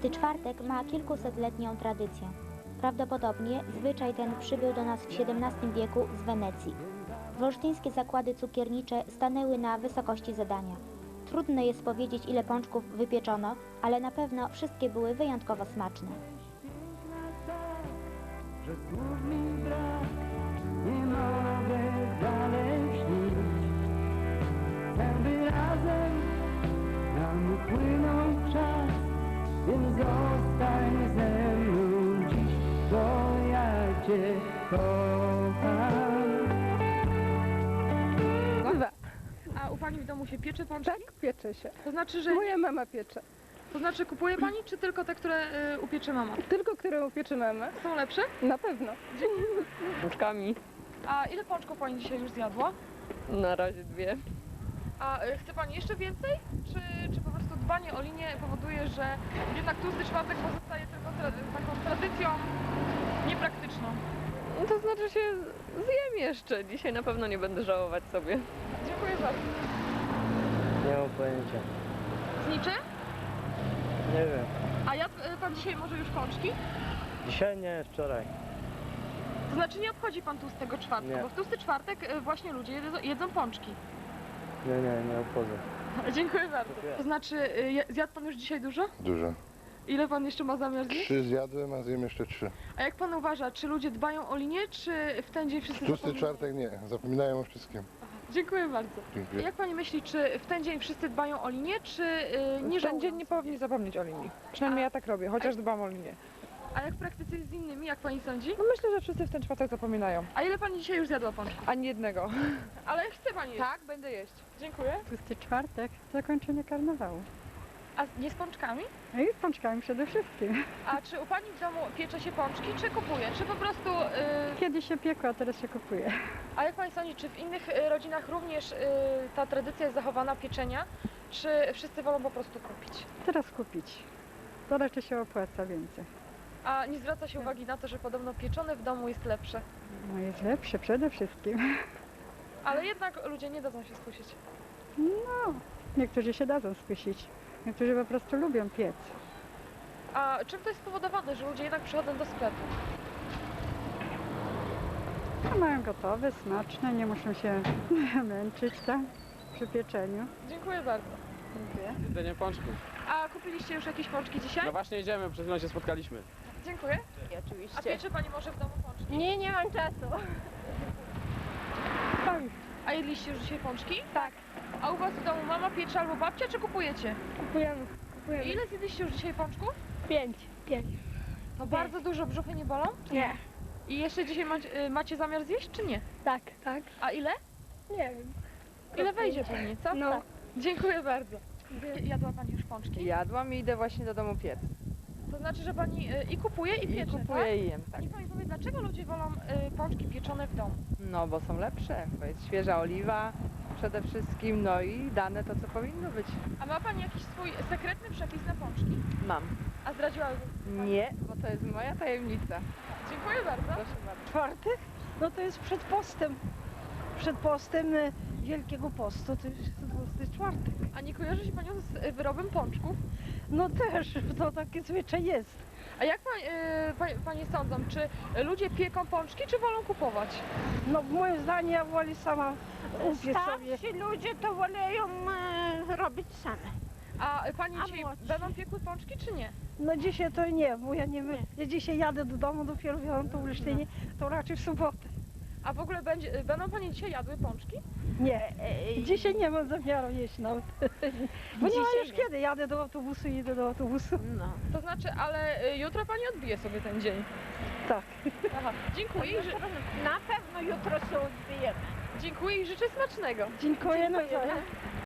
Tłusty czwartek ma kilkusetletnią tradycję. Prawdopodobnie zwyczaj ten przybył do nas w XVII wieku z Wenecji. Wolsztyńskie zakłady cukiernicze stanęły na wysokości zadania. Trudno jest powiedzieć, ile pączków wypieczono, ale na pewno wszystkie były wyjątkowo smaczne. Cię kocham. Dwa. A u pani w domu się piecze pączki? Tak, piecze się. To znaczy, że Moja mama piecze. to znaczy kupuje pani, czy tylko te, które y, upiecze mama? Tylko którą upiecze mama. Są lepsze? Na pewno. Pączkami. A ile pączków pani dzisiaj już zjadła? Na razie dwie. A y, chce pani jeszcze więcej? Czy, czy po prostu dbanie o linię powoduje, że jednak tłusty czwartek pozostaje tylko tra- taką tradycją niepraktyczną? No to znaczy się zjem jeszcze. Dzisiaj na pewno nie będę żałować sobie. Dziękuję bardzo. Nie mam pojęcia. Z niczym? Nie wiem. A jadł y, pan dzisiaj może już pączki? Dzisiaj nie, wczoraj. To znaczy nie obchodzi pan tłustego czwartku, Nie. bo w tłusty czwartek y, właśnie ludzie jedzą, jedzą pączki. Nie, nie, nie obchodzę. Dziękuję bardzo. Dziękuję. To znaczy y, je- zjadł pan już dzisiaj dużo? Dużo. Ile pan jeszcze ma zamiar zjeść? Trzy zjadłem, a zjem jeszcze trzy. A jak pan uważa, czy ludzie dbają o linię, czy w ten dzień wszyscy Tłusty zapominają? czwartek nie, zapominają o wszystkim. Dziękuję bardzo. Dziękuję. Jak pani myśli, czy w ten dzień wszyscy dbają o linię, czy yy, nie żałują? dzień nie powinni zapomnieć o linii. Przynajmniej ja tak robię, chociaż dbam o linię. A jak w praktyce jest z innymi, jak pani sądzi? No myślę, że wszyscy w ten czwartek zapominają. A ile pani dzisiaj już zjadła pączki? Ani jednego. Ale chce pani jeść. Tak, będę jeść. Dziękuję. Tłusty czwartek, zakończenie karnawału. A nie z pączkami? No i z pączkami przede wszystkim. A czy u pani w domu piecze się pączki, czy kupuje? Czy po prostu... Yy... Kiedyś się piekło, a teraz się kupuje. A jak pani sądzi, czy w innych y, rodzinach również y, ta tradycja jest zachowana pieczenia, czy wszyscy wolą po prostu kupić? Teraz kupić. To raczej się opłaca więcej. A nie zwraca się uwagi na to, że podobno pieczone w domu jest lepsze. No jest lepsze przede wszystkim. Ale jednak ludzie nie dadzą się skusić. No, niektórzy się dadzą skusić. Niektórzy po prostu lubią piec. A czym to jest spowodowane, że ludzie jednak przychodzą do sklepu? A mają gotowe, smaczne, nie muszą się męczyć, tak? Przy pieczeniu. Dziękuję bardzo. Dziękuję. Jedzenie pączków. A kupiliście już jakieś pączki dzisiaj? No właśnie idziemy, przed chwilą się spotkaliśmy. Dziękuję. A Oczywiście. piecze pani może w domu pączki? Nie, nie mam czasu. A jedliście już dzisiaj pączki? Tak. A u was w domu mama piecze albo babcia, czy kupujecie? Kupujemy. Kupujemy. Ile zjedliście już dzisiaj pączków? Pięć. Pięć. To bardzo dużo, brzuchy nie bolą? Nie. I jeszcze dzisiaj macie, y, macie zamiar zjeść, czy nie? Tak, tak. A ile? Nie wiem. Ile wejdzie pewnie, co? No. Dziękuję bardzo. Jadła pani już pączki? Jadłam i idę właśnie do domu piec. To znaczy, że pani y, i kupuje i I piecze, kupuję tak? i jem, tak. Niech pani powie, dlaczego ludzie wolą y, pączki pieczone w domu? No bo są lepsze, bo jest świeża oliwa przede wszystkim, no i dane to, co powinno być. A ma pani jakiś swój sekretny przepis na pączki? Mam. A zdradziłaby pani? Nie, bo to jest moja tajemnica. Dziękuję bardzo. Proszę bardzo. Czwartek? No to jest przed postem. Przed postem e, Wielkiego Postu to jest tłusty czwartek. A nie kojarzy się panią z y, wyrobem pączków? No też, to taki zwyczaj jest. A jak pani, y, pani, pani sądzą, czy ludzie pieką pączki, czy wolą kupować? No moim zdaniem ja woli sama upiec sobie. Starsi ludzie to woleją e, robić same. A y, pani A dzisiaj młodsi? będą piekły pączki, czy nie? No dzisiaj to nie, bo ja nie wiem. Ja dzisiaj jadę do domu, dopiero wziąłem to uleśnienie, to raczej w sobotę. A w ogóle będzie, będą pani dzisiaj jadły pączki? Nie, dzisiaj nie mam zamiaru jeść nawet. Bo nie ma Dzisiaj już nie. kiedy, jadę do autobusu, idę do autobusu. No. To znaczy, ale y, jutro pani odbije sobie ten dzień. Tak. Aha, dziękuję i, ży- Na pewno jutro się odbijemy. dziękuję i życzę smacznego. Dziękuję nawzajem.